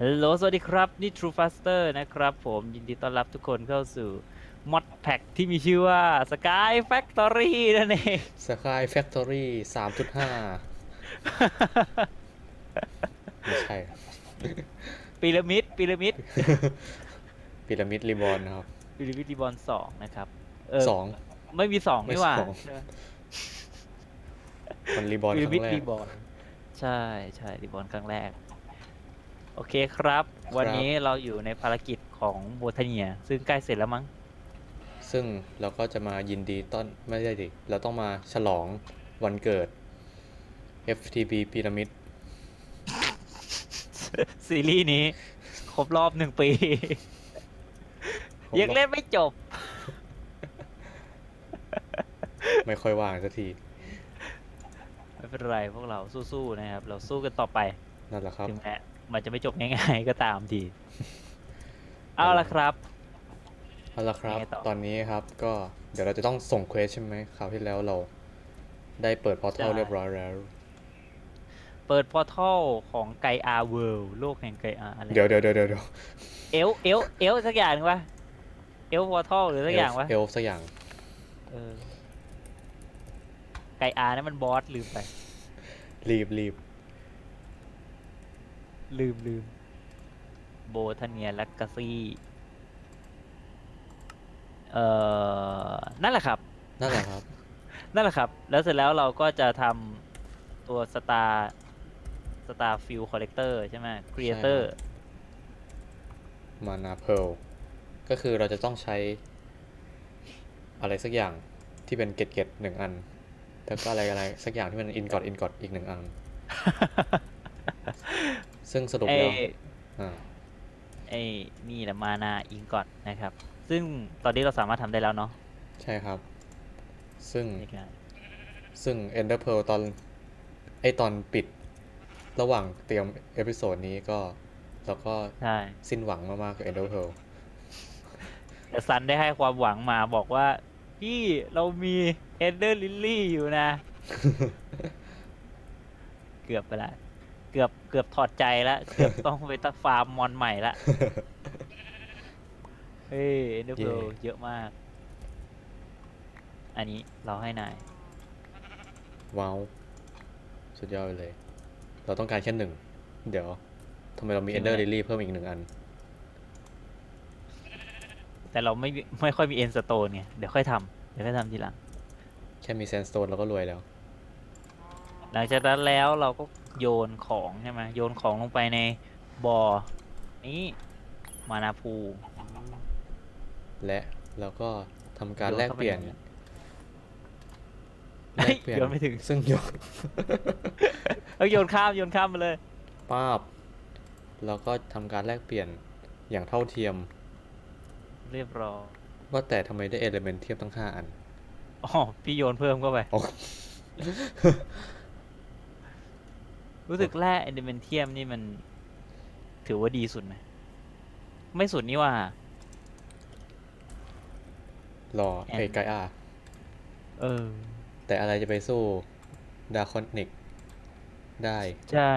ฮัลโหล สวัสดีครับ นี่ True Faster นะครับผมยินดีต้อนรับทุกคนเข้าสู่ Mod Pack ที่มีชื่อว่า Sky Factory นั่นเอง Sky Factory สามจุดห้าไม่ใช่ครับพีระมิดพีระมิดพีระมิดรีบอลนะครับพีระมิดรีบอลสองนะครับเสองไม่มีสองไม่นี่หว่าสองมันรีบอลพีคระรั้มิดงแรกรีบอลใช่ใช่รีบอลครั้งแรก โอเคครับ วันนี้เราอยู่ในภารกิจของโบทาเนีย ซึ่งใกล้เสร็จแล้วมั้ง ซึ่งเราก็จะมายินดีต้อนไม่ได้ดิเราต้องมาฉลองวันเกิด FTP พีระมิดซีรีส์นี้ครบรอบหนึ่งปี ยังเล่นไม่จบ ไม่ค่อยว่างสักทีไม่เป็นไรพวกเราสู้ๆนะครับ เราสู้กันต่อไป นั่นแหละครับถึงแม้ มันจะไม่จบง่าย ๆ ก็ตามที เอาละครับเอาละครับยังไงต่อตอนนี้ครับ ก็เดี๋ยวเราจะต้องส่งเควสใช่ไหมคราวที่แล้วเราได้เปิดพอร์ทัลเรียบร้อยแล้ว เปิดพอร์ทัลของไกอาเวิลด์โลกแห่งไกอาอะไรเดี๋ยวเดี๋ยวเดี๋ยวเดี๋ยวเอลเอลเอลสักอย่างหนึงวะเอลพอร์ทัลหรือสักอย่างวะเอลสักอย่างเออไกอานั่นมันบอสลืมไป รีบรีบ ลืมลืมโบทาเนียและกาซี่ เอ่อ นั่นแหละครับ นั่นแหละครับ นั่นแหละครับ แล้วเสร็จแล้วเราก็จะทำตัว Star Star Field Collector ใช่ไหม Creator มานาเพลก็คือเราจะต้องใช้ อะไรสักอย่างที่เป็นเกตเกตหนึ่งอัน แล้วก็อะไรอะไรสักอย่างที่เป็นอินกอดอินกอดอีกหนึ่งอัน ซึ่งสรุปไอ้แล้วอ่าไอ้นี่แหละมานาอิงกอดนะครับ ซึ่งตอนนี้เราสามารถทำได้แล้วเนาะใช่ครับ ซึ่งนี่ครับซึ่ง Ender Pearl ตอนไอตอนปิดระหว่างเตรียมเอพิโซดนี้ก็เราก็ใช่สิ้นหวังมากๆกับ Ender Pearl แต่ซันได้ให้ความหวังมาบอกว่า พี่เรามีเอเดอร์ลิลลี่อยู่นะ เกือบไปละ เกือบเกือบถอดใจละเกือบต้องไปตั้งฟาร์มมอนใหม่ละเฮ้ยเอเดอร์เย่เยอะมาก อันนี้เราให้นาย ว้าว สุดยอดไปเลย เราต้องการแค่หนึ่ง เดี๋ยวทำไมเรามีจริงไหม Ender Lily เพิ่มอีกหนึ่งอัน แต่เราไม่มีไม่ค่อยมีเอ็นสโตนไง เดี๋ยวค่อยทำเดี๋ยวค่อยทำทีหลัง แค่มี Sandstone เราก็รวยแล้ว หลังจากนั้นแล้วเราก็โยนของใช่ไหมโยนของลงไปในบ่อนี้มานาพูและเราก็ทำการโยนแลกเข้าไปเปลี่ยนในนั้นแลกเปลี่ยนโยนไม่ถึงซึ่งโยนเอ้ยโยนข้ามโยนข้ามไปเลยป้าบเราก็ทำการแลกเปลี่ยนอย่างเท่าเทียม เรียบร้อยว่าแต่ทำไมได้เอลเมนเทียมตั้งห้าอันอ๋อพี่โยนเพิ่มเข้าไปอ๋อ รู้สึกแร่เอลิเมนเทียมนี่มัน ถือว่าดีสุดไหมไม่สุดนี่ว่า รอแอนไอไกอาเออ แต่อะไรจะไปสู้ดาคอนิกได้ ใช่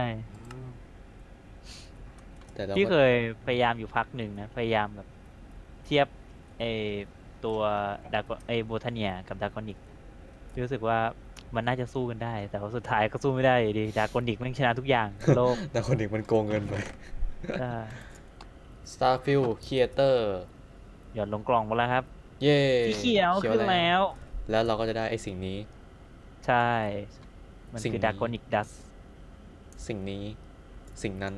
แต่เราพี่ก็เคยพยายามอยู่พักหนึ่งนะ พยายามแบบ เทียบไอตัวดากไอโบทาเนียกับดากอนิก รู้สึกว่า มันน่าจะสู้กันได้ แต่ว่าสุดท้ายก็สู้ไม่ได้อยู่ดีดากอนิกมันชนะทุกอย่างในโลกดาคอนิกมันโกงเงินไปใช่ Starfield Creator หย่อนลงกล่องมาแล้วครับ เย้สีเขียวขึ้นแล้ว แล้วเราก็จะได้ไอสิ่งนี้ ใช่ มันสิ่งคือนี้ดากอนิกดัสสิ่งนี้ สิ่งนั้น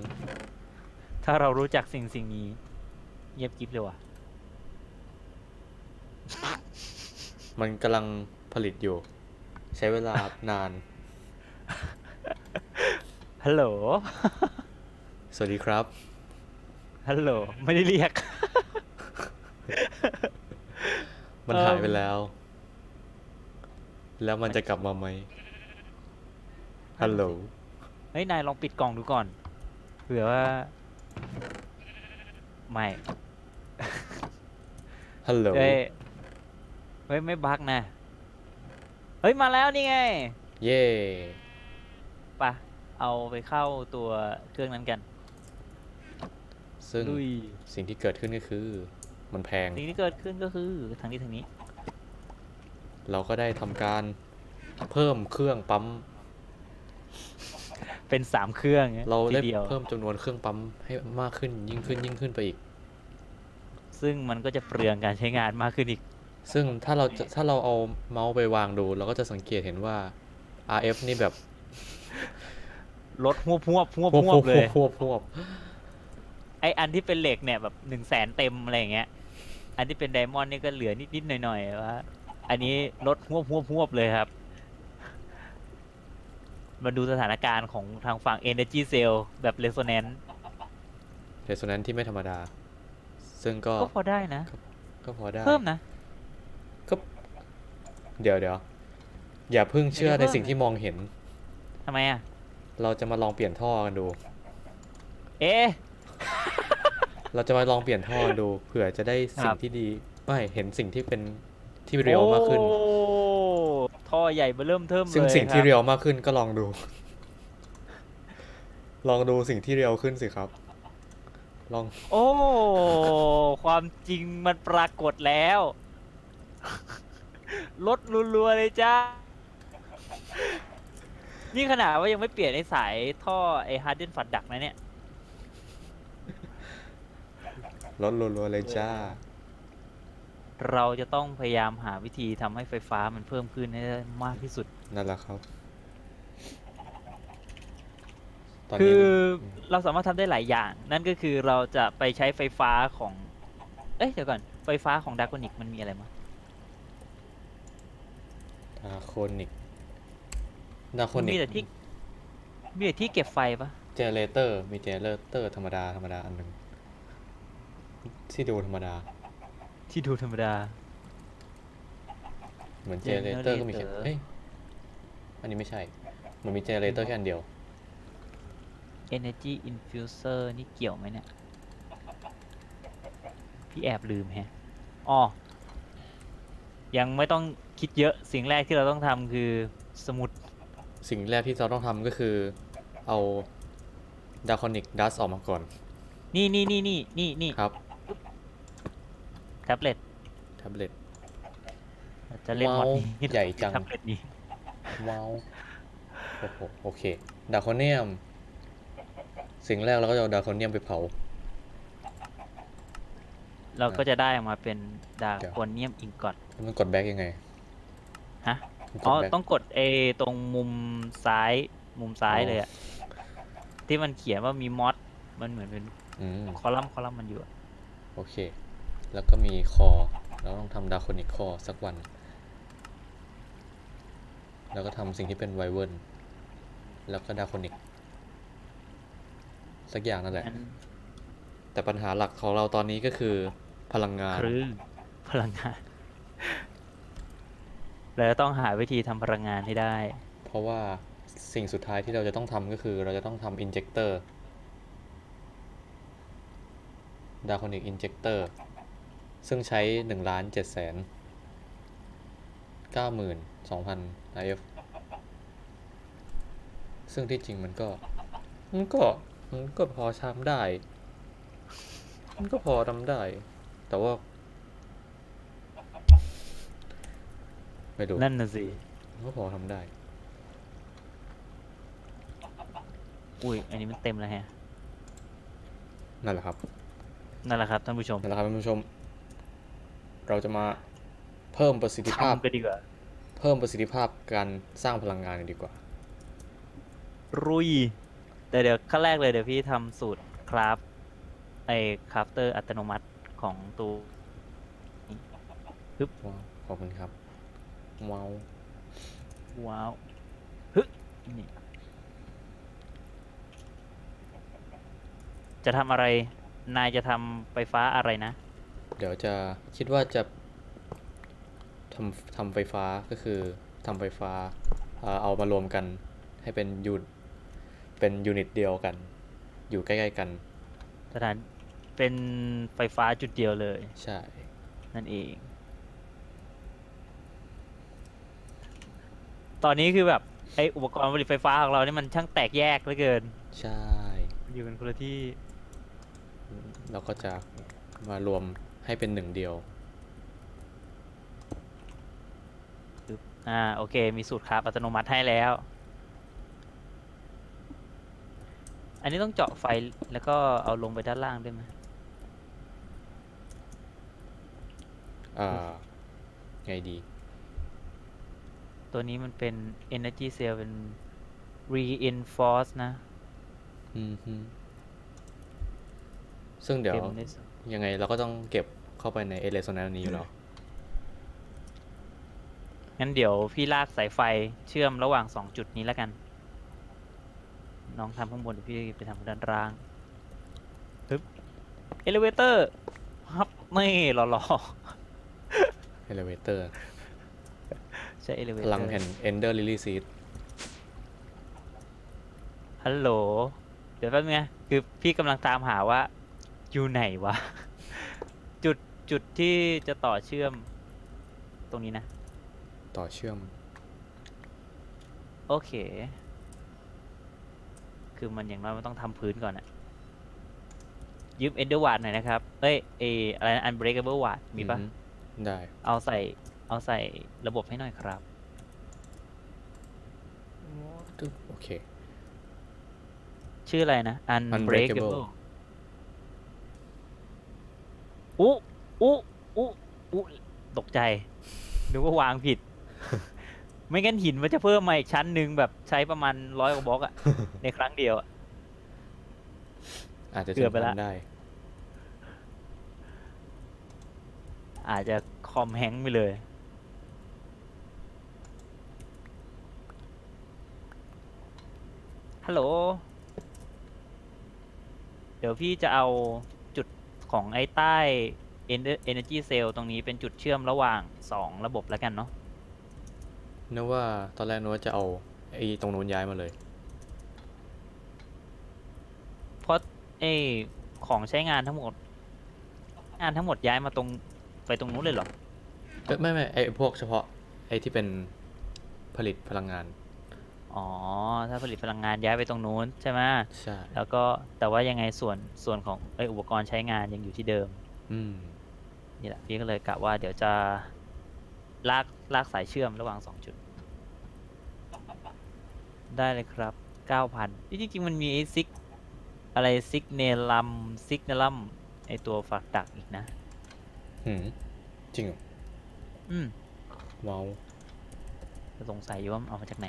ถ้าเรารู้จักสิ่งสิ่งนี้ เงียบกริบเลยว่ะมันกำลังผลิตอยู่ ใช้เวลานาน ฮัลโหล สวัสดีครับ ฮัลโหล ไม่ได้เรียก มันเอิ่มหายไปแล้ว แล้วมันจะกลับมาไหม ฮัลโหล เฮ้ย นายลองปิดกล่องดูก่อน เผื่อว่า ไม่ ฮัลโหล เฮ้ยเฮ้ยไม่บักนะ เฮ้ย มาแล้วนี่ไง เย่ไปะเอาไปเข้าตัวเครื่องนั้นกัน ซึ่งลุย สิ่งที่เกิดขึ้นก็คือ มันแพง สิ่งที่เกิดขึ้นก็คือทางนี้ทางนี้ เราก็ได้ทำการเพิ่มเครื่องปั๊ม เป็นสามเครื่องนี่ยเราทีได้เดียวเพิ่มจำนวนเครื่องปั๊มให้มากขึ้นยิ่งขึ้นยิ่งขึ้นไปอีก ซึ่งมันก็จะเปลืองการใช้งานมากขึ้นอีก ซึ่งถ้าเราจะถ้าเราเอาเมาส์ไปวางดู เราก็จะสังเกตเห็นว่า RF นี่แบบลดหวบหวบหวบพวบหวพวบบเลยพวบพวบไออันที่เป็นเหล็กเนี่ยแบบหนึ่งแสนเต็มอะไรอย่างเงี้ย อันที่เป็นไดมอนด์นี่ก็เหลือนิดๆหน่อยๆว่าอันนี้ลดหวบหวบหวบเลยครับ มาดูสถานการณ์ของทางฝั่ง Energy Cell แบบ Resonance เรโซแนนที่ไม่ธรรมดา ซึ่งก็ก็พอได้นะ ก็พอได้ เพิ่มนะก็ เดี๋ยวเดี๋ยวอย่าเพิ่งเชื่อไม่ได้ในเพิ่มสิ่งที่มองเห็นทำไมอะ เราจะมาลองเปลี่ยนท่อกันดู เอ๊ะเราจะมาลองเปลี่ยนท่อกันดูเผื่อจะได้สิ่ครังบที่ดีไม่เห็นสิ่งที่เป็นที่เรียวมากขึ้นโอ้ท่อใหญ่เบอเริ่มเทิมเลยซึ่งสิ่งที่คบเรียวมากขึ้นก็ลองดู ลองดูสิ่งที่เรียวขึ้นสิครับลอง โอ้ ความจริงมันปรากฏแล้ว ลดรัวๆเลยจ้า นี่ขนาดว่ายังไม่เปลี่ยนไอ้สายท่อไอ้ฮาร์ดเดนฝัดดักนะเนี่ย ลดรัวๆเลยจ้า เราจะต้องพยายามหาวิธีทำให้ไฟฟ้ามันเพิ่มขึ้นให้ได้มากที่สุด นั่นแหละครับตอนคืนี้อเราสามารถทำได้หลายอย่าง นั่นก็คือเราจะไปใช้ไฟฟ้าของ เอ้ยเดี๋ยวก่อน ไฟฟ้าของดากอนิกมันมีอะไรมั้ง ดาโคนิกดาโคมันนิมีกแต่ที่มีแต่ที่เก็บไฟปะเจเนเรเตอร์ มีเจเนเรเตอร์ธรรมดาธรรมดาอันหนึ่งที่ดูธรรมดา ที่ดูธรรมดา เหมือนเจเนเรเตอร์ก็มีแค่ Generator เอ้ยอันนี้ไม่ใช่ มันมีเจเนเรเตอร์แค่อันเดียว Energy Infuser นี่เกี่ยวไหมเนี่ย พี่แอบลืมแฮะอ๋อ ยังไม่ต้องคิดเยอะสิ่งแรกที่เราต้องทำคือสมุด สิ่งแรกที่เราต้องทำก็คือ เอาดาโคนิกดัสออกมาก่อน นี่นี่นี่นี่นี่นี่ครับแท็บเล็ตแท็บเล็ตจะเล่นมอดว้าวนี้ใหญ่จังแท็บเล็ตนี้ว้าวโอ้โหโอเคดาโคเนียม สิ่งแรกเราก็จะเอาดาโคเนียมไปเผา เราก็จะได้ออกมาเป็นดาเดี๋ยวโคเนียมอิงกอตแล้วมันกดแบ็กยังไง ฮะมันกอ๋ดอแบ็กต้องกดเอตรงมุมซ้าย มุมซ้ายอ๋อเลยอะที่มันเขียนว่ามีมอดมันเหมือนเป็นอืมคอลัมน์คอลัมน์มันอยู่อะโอเค แล้วก็มีคอ เราต้องทำดาโคนิกคอสักวัน แล้วก็ทำสิ่งที่เป็นไวเวิร์นแล้วก็ดาโคนิก สักอย่างนั่นแหละนั้นแต่ปัญหาหลักของเราตอนนี้ก็คือ พลังงาน คลื่นพลังงานเราจะต้องหาวิธีทำพลังงานให้ได้ เพราะว่าสิ่งสุดท้ายที่เราจะต้องทำก็คือเราจะต้องทำอินเจ c เตอร์ดาโคนิกอินเจ c เตอร์ซึ่งใช้1ล้าน7แสน92,000 IF ซึ่งที่จริงมันก็ มันก็ มันก็พอทำได้ มันก็พอทำได้ แต่ว่า ไม่รู้นั่นน่ะสิมันก็พอทำได้ อุ้ย อันนี้มันเต็มแล้วแฮะ นั่นแหละครับ นั่นแหละครับท่านผู้ชมนั่นแหละครับท่านผู้ชม เราจะมาเพิ่มประสิทธิภาพทำกันดีกว่า เพิ่มประสิทธิภาพการสร้างพลังงานกันดีกว่า รุย แต่เดี๋ยวขั้นแรกเลยเดี๋ยวพี่ทำสูตรคราฟไอ้คราฟเตอร์อัตโนมัติ ของตัวว้าวขอบคุณครับ ว้าว ว้าวฮึนี่จะทำอะไร นายจะทำไฟฟ้าอะไรนะ เดี๋ยวจะคิดว่าจะทำทำไฟฟ้าก็คือทำไฟฟ้า เอ่อเอามารวมกัน ให้เป็นยูนเป็นยูนิตเดียวกัน อยู่ใกล้ ๆ กันสถาน เป็นไฟฟ้าจุดเดียวเลย ใช่ นั่นเอง ตอนนี้คือแบบไออุปกรณ์ผลิตไฟฟ้าของเรานี่มันช่างแตกแยกเหลือเกิน ใช่ อยู่กันคนละที่ เราก็จะมารวมให้เป็นหนึ่งเดียว อ่า โอเค มีสูตรคราฟอัตโนมัติให้แล้ว อันนี้ต้องเจาะไฟแล้วก็เอาลงไปด้านล่างด้วยไหม อ่าไงดี ตัวนี้มันเป็น energy cell เป็น reinforce นะ อืมฮึซึ่งเดี๋ยวเต็มในสยังไงเราก็ต้องเก็บเข้าไปในเอเลโซนนี้อยู่แล้วงั้นเดี๋ยวพี่ลากสายไฟเชื่อมระหว่างสองจุดนี้แล้วกัน น้องทำข้างบนเดี๋ยวพี่ไปทำด้านล่างปึ๊บเอลิเวเตอร์ครับนี่หล่อ เอเลเวเตอร์ๆใช่เอลิเวพเตอร์ลังแห่ง Ender Lily Seed ฮัลโหล เดี๋ยวแป๊บนึงนะคือพี่กำลังตามหาว่า อยู่ไหนวะ จุดจุดที่จะต่อเชื่อม ตรงนี้นะ ต่อเชื่อม โอเค คือมันอย่างน้อยมันต้องทำพื้นก่อนอะยืมเอนเดอร์วาดหน่อยนะครับ เอ้ยเอออะไรอันเบรกเบิลวาดมีปะอือฮึ ได้ เอาใส่เอาใส่ระบบให้หน่อยครับตึ๊บโอเค ชื่ออะไรนะ Unbreakable Unbreakable อุ๊อุ๊อุ๊อุ๊ตกใจนึกว่าวางผิด ไม่งั้นหินมันจะเพิ่มมาอีกชั้นหนึ่งแบบใช้ประมาณร้อยกว่าบล็อกอะในครั้งเดียวอะอาจจะเกือบไปละถึงพันได้อาจจะค อมแฮงก์ไปเลย ฮัลโหล เดี๋ยวพี่จะเอาจุดของไอ้ใต้ Ener- Energy Cell ตรงนี้เป็นจุดเชื่อมระหว่างสองระบบแล้วกันเนาะนึกว่าตอนแรกนึกว่าจะเอาไอ้ตรงนู้นย้ายมาเลย เพราะไอ้ของใช้งานทั้งหมด งานทั้งหมดย้ายมาตรงไปตรงนู้นเลยเหรอเอ้ย ไม่ไม่ไอ้พวกเฉพาะไอ้ที่เป็นผลิตพลังงาน อ๋อ ถ้าผลิตพลังงานย้ายไปตรงนู้นใช่ไหมใช่ แล้วก็แต่ว่ายังไงส่วนส่วนของไอยอุปกรณ์ใช้งานยังอยู่ที่เดิม อืม นี่แหละพี่ก็เลยกะว่าเดี๋ยวจะลากลากสายเชื่อมระหว่างสองจุด ได้เลยครับเก้าพันจริงๆมันมีไอซิกอะไรซิกเนลัมซิกเนลัมไอตัวฝักดักอีกนะหืมจริงเหรอ อืมว้าวสงสัยอยู่ว่ามันเอามาจากไหน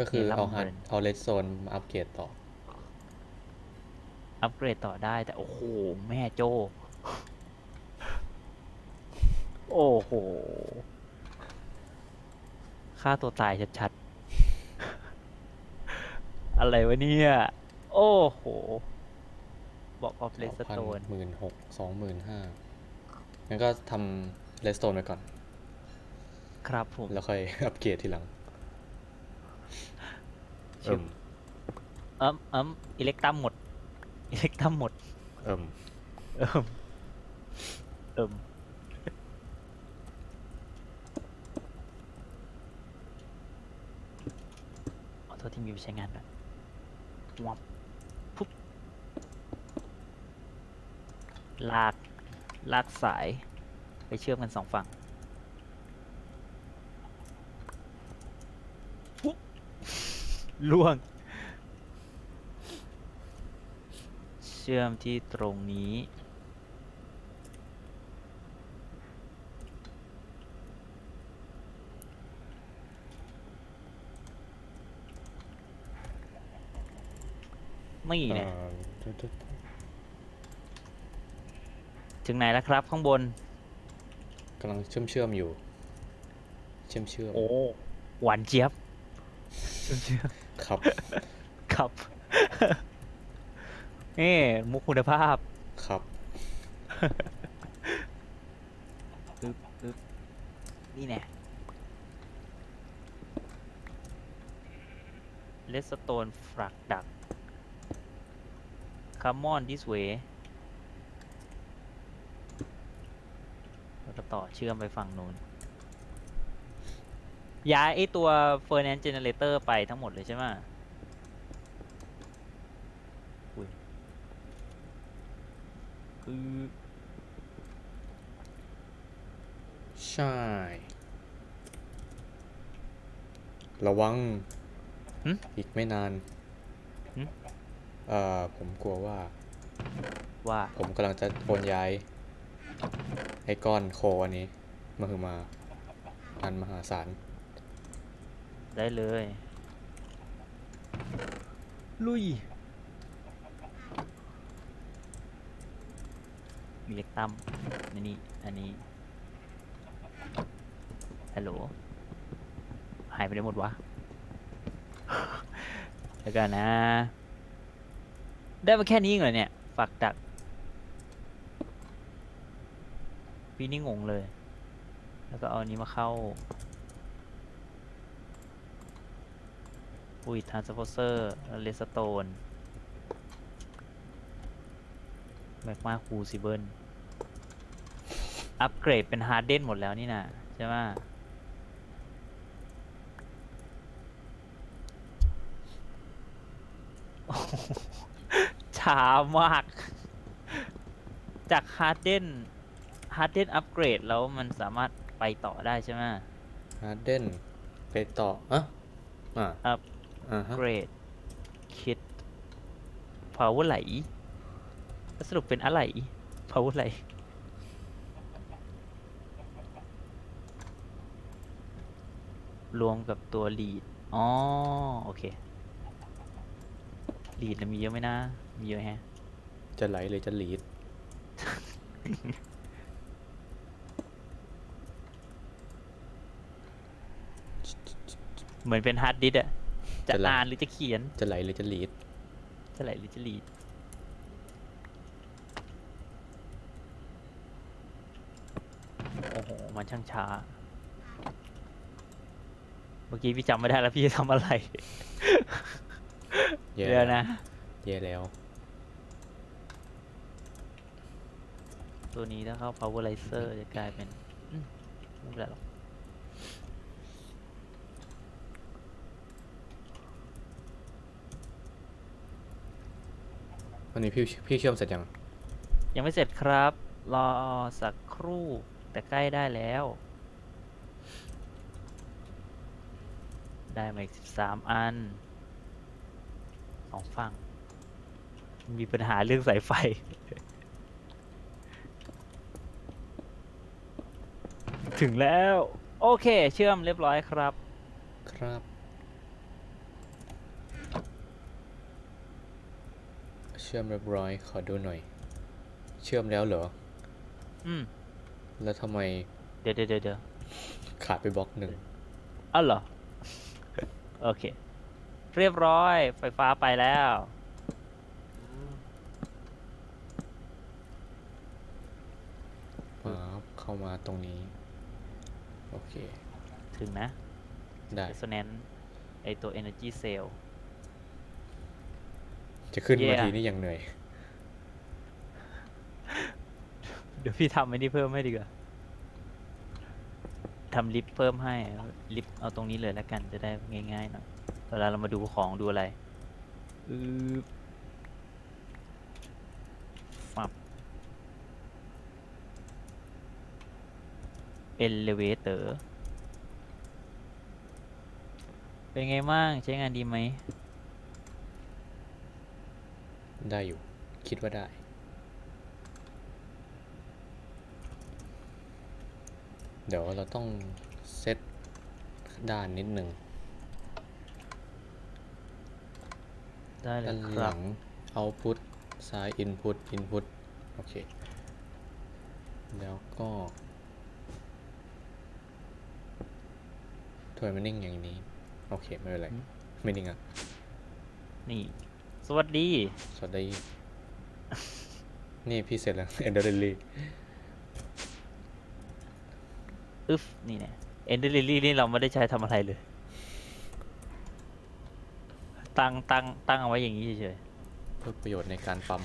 ก็คือเอา Signalum ฮัด Burn เอาเลสโซนมาอัปเกรดต่อ อัปเกรดต่อได้แต่โอ้โห แม่โจ้โอ้โหฆ่าตัวตายชัดๆ อะไรวะเนี่ย โอ้โห บอกออฟเลสโตนหมื่นหกสองหมื่นห้า งั้นก็ทำเลสโตนไว้ก่อน ครับผม แล้วค่อยอัปเกรดทีหลังชิเอิ่บมเอิมเอิมอิเล็กตัมหมด อิเล็กตัมหมด เอิ่มเอิมเอิมขอโทษที่มีไปใช้งานแบบวับปุ๊บลาก ลากสายไปเชื่อมกันสองฝั่งปุ๊บล่วง เชื่อมที่ตรงนี้นี่เนี่ยอ่าตึ๊ดตึ๊ด ถึงไหนแล้วครับข้างบนกำลังเชื่อมเชื่อมๆอยู่ เชื่อมเชื่อมโอ้หวานเจี๊ยบเชื่อครับครับนี่มุกคุณภาพครับปึ๊บปึ๊บนี่แน่เลสโตนฟรักดัก Come on this way แล้ว ก็ต่อเชื่อมไปฝั่งนู้น ย้ายไอตัว f e r n a n Generator ไปทั้งหมดเลยใช่ไหมอุ้ยอือใช่ ระวังหึอีกไม่นานหึเอ่อผมกลัวว่า ว่า ผมกำลังจะโอนย้าย ไอ้ก้อนโคอันนี้มาคือมาอันมหาศาลได้เลย ลุย มีเล็กตั้มอันนี้ อันนี้ ฮัลโหล หายไปได้หมดวะ แล้วกันนะ ได้มาแค่นี้เองเหรอเนี่ย ฝากดัก พี่นี่งงเลย แล้วก็เอาอันนี้มาเข้าอุ้ยทานสปอเซอร์เลสโตนแมกมาคูซิเบิลอัปเกรดเป็นฮาร์เดนหมดแล้วนี่นะใช่ไหมช้ามาก จากฮาร์เดน ฮาร์ดเดนอัปเกรดแล้วมันสามารถไปต่อได้ใช่ไหมฮาร์เดนไปต่ออะอ่าอัปอ่าฮะเกรดคิด power ไหลแล้วสรุปเป็นอะไร power ไหลรวมกับตัว lead อ๋อ โอเค lead น่ะมีเยอะไหมนะ มีเยอะแฮะ จะไหลหรือจะหลีด เหมือนเป็นฮาร์ดดิสก์อะจะจะไหลอ่านหรือจะเขียน จะไหลหรือจะหลีด จะไหลหรือจะ lead โอ้โห มันช่างช้า เมื่อกี้พี่จำไม่ได้แล้วพี่ทำอะไรแย่เดี๋ยวแล้วนะแย่แล้ว ตัวนี้ถ้าเข้า powerizer จะกลายเป็นอืมไม่เป็นไรหรอก วันนี้พี่พี่เชื่อมเสร็จยัง ยังไม่เสร็จครับ รอสักครู่แต่ใกล้ได้แล้ว ได้มาอีกสิบสามอันสองฝั่งมีปัญหาเรื่องสายไฟ ถึงแล้ว โอเค เชื่อมเรียบร้อยครับ ครับ ชื่อมเรียบร้อย ขอดูหน่อย เชื่อมแล้วเหรอ อืม แล้วทำไม เดี๋ยวเดี๋ยวเดี๋ยวเดี๋ยวขาดไปบล็อกหนึ่งอ้าวเหรอ โอเค เรียบร้อย ไฟฟ้าไปแล้วมาเข้ามาตรงนี้ โอเค ถึงนะได้ resonance ไอตัว energy cell จะขึ้นมา Yeah ทีนี่ยังเหนื่อย เดี๋ยวพี่ทำไอ้นี่เพิ่มให้ดีกว่าทำลิฟต์เพิ่มให้ ลิฟต์เอาตรงนี้เลยแล้วกันจะได้ง่ายๆหน่อยเวลาเรามาดูของดูอะไรอือฟับ elevator เป็นไงบ้างใช้งานดีไหม ได้อยู่ คิดว่าได้ เดี๋ยวเราต้องเซตด้านนิดหนึ่งได้เลด้ายนคหรัลับง output ซ้าย input input โอเค แล้วก็ทำไมมันนิ่งอย่างนี้ โอเค ไม่เป็นไรอืมไม่นิ่งอะ นี่ส วัสดี สวัสดี นี่พี่เสร็จแล้วเอนเดอร์เรลลี่อึฟนี่เนี่ยเอนเดอร์ลิลี่นี่เราไม่ได้ใช้ทำอะไรเลย ตั้งตั้งตั้งเอาไว้อย่างนี้เฉยเพื่อประโยชน์ในการปั๊ม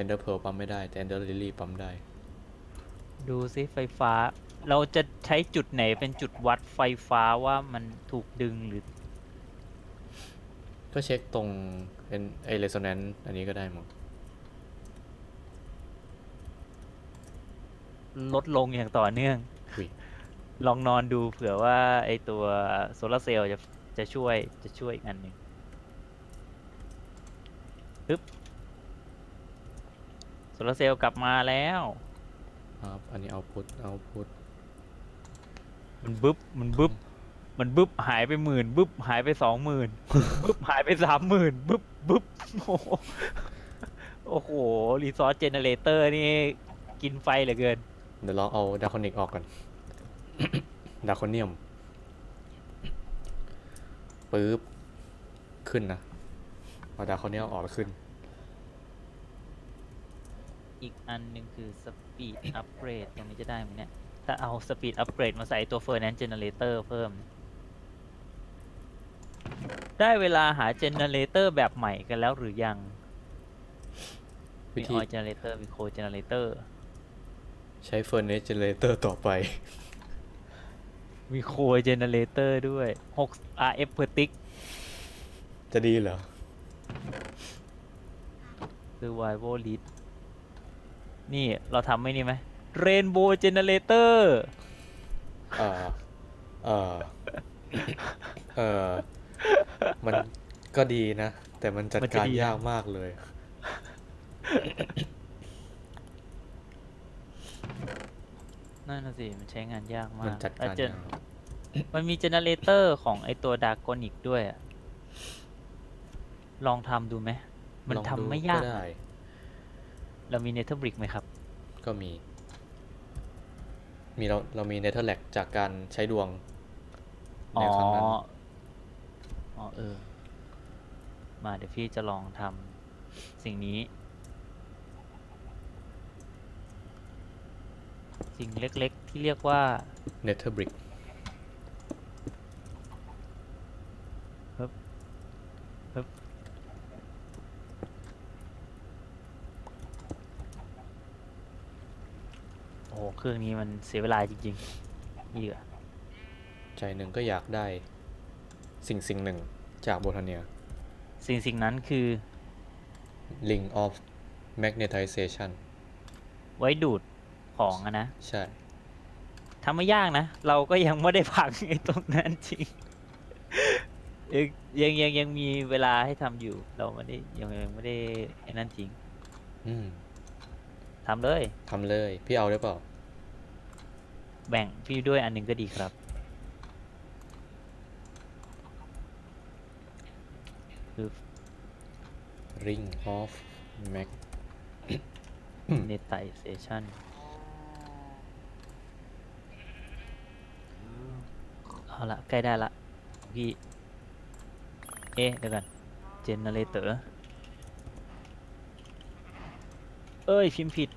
Ender Pearl ปั๊มไม่ได้แต่ Ender Lily ปั๊มได้ๆดูซิไฟฟ้า เราจะใช้จุดไหนเป็นจุดวัดไฟฟ้าว่ามันถูกดึงหรือ ก็เช็คตรงเอ็นไอเรโซแนนซ์อันนี้ก็ได้มั้งลดลงอย่างต่อเนื่อง ลองนอนดูเผื่อว่าไอตัวโซลาเซลล์จะจะช่วยจะช่วยอีกอันหนึ่งปึ๊บโซลาเซลล์กลับมาแล้วครับอันนี้เอาพุทเอาพุทมันบึ๊บมันบึ๊บ มันบึ๊บหายไปหมื่นบึ๊บหายไปสองหมื่นบึ๊บหายไปสามหมื่นบึ๊บบึ๊บโอ้โหโอ้โหรีซอสเจเนเรเตอร์นี่กินไฟเหลือเกิน เดี๋ยวลองเอาดาคอนิกออกก่อนดาคอเนียมปึ๊บ ขึ้นนะเอาดาคอเนียมออกแล้วขึ้น อีกอันหนึ่งคือสปีดอัปเกรดตรงนี้จะได้ไหมเนี่ย ถ้าเอาสปีดอัปเกรดมาใส่ตัวเฟอร์นันเจเนเรเตอร์เพิ่ม ได้เวลาหาเจเนเรเตอร์แบบใหม่กันแล้วหรือยังวิมีธีออยเจเนเรเตอร์มีโคเจเนเรเตอร์ใช้เฟอร์เนสเจเนเรเตอร์ต่อไป มีโคเจเนเรเตอร์ด้วย6 RF per tick จะดีเหรอ survival list นี่เราทำไม่นี่ไหม rainbow generator เออเออเออ มันก็ดีนะ แต่มันจัดมันจะการดีนะยากมากเลย นั่นน่ะสิ มันใช้งานยากมาก มันจัดแล้วการเจนยากมันมีเจเนเรเตอร์ของไอตัวดากอนิกด้วยอะลองทำดูไหม มันลองทำดูไม่ยากได้เรามีเนเธอร์บริกไหมครับ ก็มี มีเราเรามีเนเธอร์แลกจากการใช้ดวงอ๋ในอครั้งนั้น อ๋อเออ มาเดี๋ยวพี่จะลองทำสิ่งนี้ สิ่งเล็กๆ ที่เรียกว่าเนเธอร์บริกโอ้โหเครื่องนี้มันเสียเวลาจริงๆนี่เหรอใจหนึ่งก็อยากได้ สิ่งสิ่งหนึ่งจากโบทาเนีย สิ่งสิ่งนั้นคือ Ring of Magnetization ไว้ดูดของอะนะ ใช่ทำไม่ยากนะ เราก็ยังไม่ได้พังไอ้ตรงนั้นจริง ยังยังยังยังมีเวลาให้ทำอยู่ เราไม่ได้ยังยังไม่ได้ไอ้นั่นจริง อืมทำเลย ทำเลย พี่เอาได้เปล่า แบ่งพี่ด้วยอันหนึ่งก็ดีครับ คือ Ring of Mag เนตไ i เซชันเอาละใกล้ได้ละพี่ เอ๊ะเดี๋ยวกันเจนเนเรเตอร์เอ้ยพิมพ์ผิด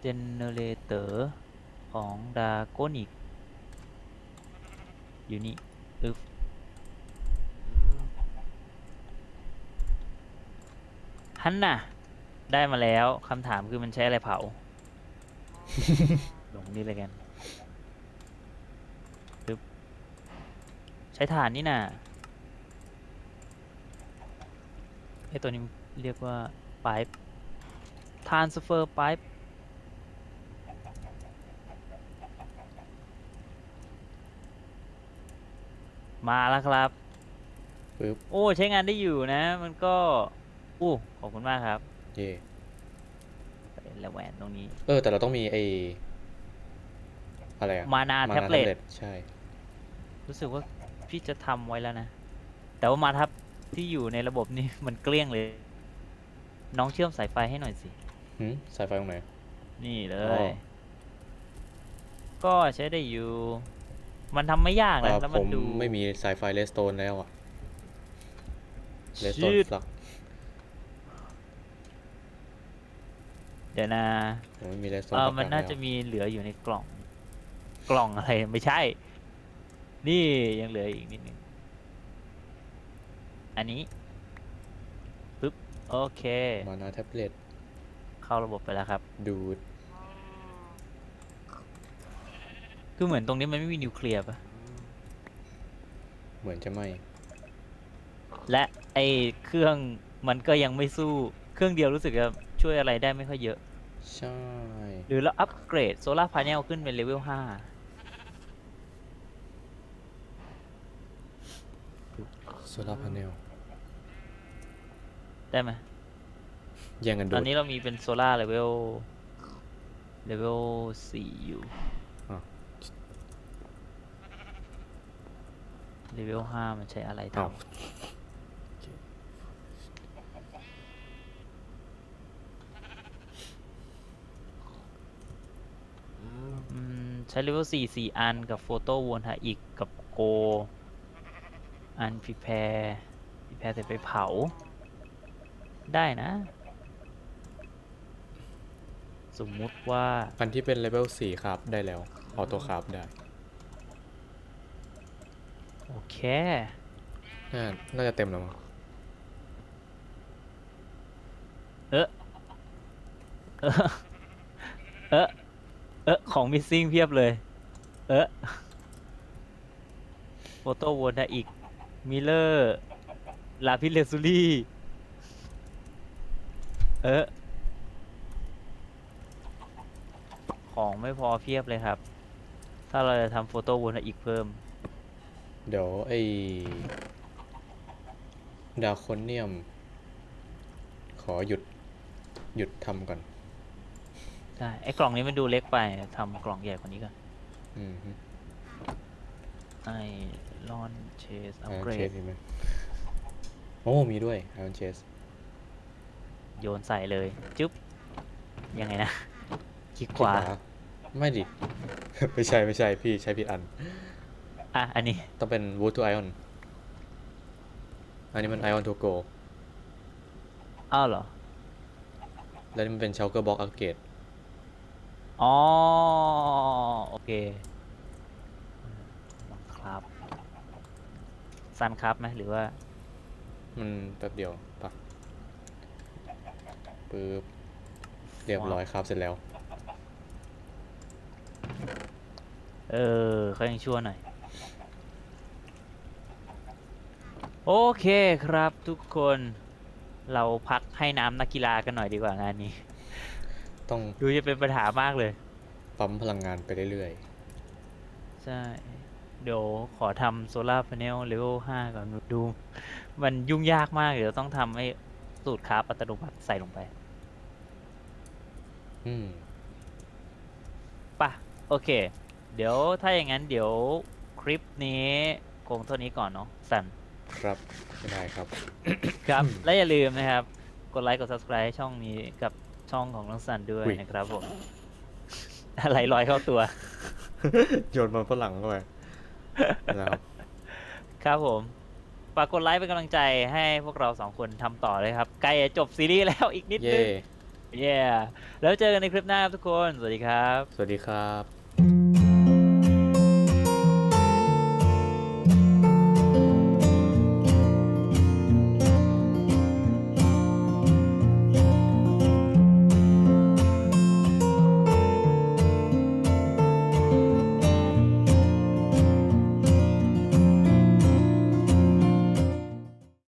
เจนเนเรเตอร์ของดาโกนิกอยู่นี่อึ๊บ ฮันน่ะ ได้มาแล้วคำถามคือมันใช้อะไรเผา ลงนี่เลยกันปึ๊บใช้ถ่านนี่น่ะไอตัวนี้เรียกว่า pipe transfer pipe มาแล้วครับปึ๊บโอ้ ใช้งานได้อยู่นะ มันก็ อู้ขอบคุณมากครับเย่แล้วแหวนตรงนี้ เออ แต่เราต้องมีไออะไรอะมานา Mana แท็บเล็ต tablet ใช่ รู้สึกว่าพี่จะทำไว้แล้วนะ แต่ว่ามาทับที่อยู่ในระบบนี่มันเกลี้ยงเลย น้องเชื่อมสายไฟให้หน่อยสิหืมสายไฟตรงไหน นี่เลอ๋ยอก็ใช้ได้อยู่ มันทำไม่ยากเอ่นะอแล้วผมันมดู ไม่มีสายไฟเลสโตนแล้วอะเลสโตนชืดฟลัก ดี๋ยวนะผมไม่มีเลสโตนเออมันน่าจะมีเหลืออยู่ในกล่อง กล่องอะไรไม่ใช่ นี่ยังเหลืออีกนิดนึง อันนี้ปึ๊บโอเค มานาแท็บเล็ต เข้าระบบไปแล้วครับ ดูด คือเหมือนตรงนี้มันไม่มีนิวเคลียร์ปะเหมือนจะไม่ และไอเครื่องมันก็ยังไม่สู้ เครื่องเดียวรู้สึกจะช่วยอะไรได้ไม่ค่อยเยอะ ใช่ หรือเราอัปเกรดโซลาร์พา n เนลขึ้นเป็นเลเวลห้าโซลาร์พาเนลได้ไหมแย่งกันดูตอนดนี้เรามีเป็นโซลาร์เลเวลเลเวลสี่อยู่อะเลเวลห้ามันใช้อะไรทอ้าวำ ใช้เลเวลสี่สี่อันกับโฟโต้วนหาอีกกับโก อันพิแพร์พิแพร์เสร็จไปเผา ได้นะ สมมุติว่า อันที่เป็นเลเวลสี่ครับ ได้แล้ว ออโต้ครับได้ โอเค น่า น่าจะเต็มแล้วมั้งเออเออเออ เออของมิสซิ่งเพียบเลย เออโฟโต้วนอีกมิเลอร์ลาพิเลซูรี่เออของไม่พอเพียบเลยครับ ถ้าเราจะทำโฟโต้วนอีกเพิ่ม เดี๋ยวไอ้ดาโคเนียม ขอหยุดหยุดทำก่อน ได้ไอ้กล่องนี้มันดูเล็กไปทำกล่องใหญ่กว่านี้ก่อนอืมฮึไอรอนเชสอัไอปออนเกรเชดสมีไหมโอ้มีด้วยไอออนเชสโยนใส่เลย จึ๊บ ยังไงนะคลิกขวาไม่ดิ ไม่ใช่ไม่ใช่พี่ใช้ผิดอัน อะ อันนี้ ต้องเป็น Wood to Ion อันนี้มัน Ion to Go อ้าวเหรอ แล้วนี่มันเป็น Shulker Box Upgrade อ๋อ โอเคลองครับซันครับไหมหรือว่า มันแป๊บเดียวปะปึ๊บเรียบร้อยครับเสร็จแล้ว เออเขายังชั่วหน่อย โอเคครับทุกคน เราพักให้น้ำนักกีฬากันหน่อยดีกว่างานนี้ ต้องดูจะเป็นปัญหามากเลย ปั๊มพลังงานไปเรื่อยใช่ เดี๋ยวขอทำโซลาร์พาเนลเลเวลห้าก่อนดู มันยุ่งยากมาก เดี๋ยวต้องทำให้สูตรคราฟอัตโนมัติใส่ลงไปๆอืมป่ะ โอเค เดี๋ยวถ้าอย่างนั้นเดี๋ยวคลิปนี้คงเท่านี้ก่อนเนาะสันครับไม่ได้ครับ ครับ และอย่าลืมนะครับ กดไลค์ กด subscribe ให้ช่องนี้กับ ช่องของน้องสันด้วยอุ๊ย นะครับผม อะไรลอยเข้าตัว โยนมันฝรั่งเข้าไปนะครับ ครับผมฝากกดไลค์เป็นกำลังใจให้พวกเราสองคนทำต่อเลยครับ ใกล้จะจบซีรีส์แล้วอีกนิดนึเย่งเย้แล้วเจอกันในคลิปหน้าครับทุกคน สวัสดีครับ สวัสดีครับ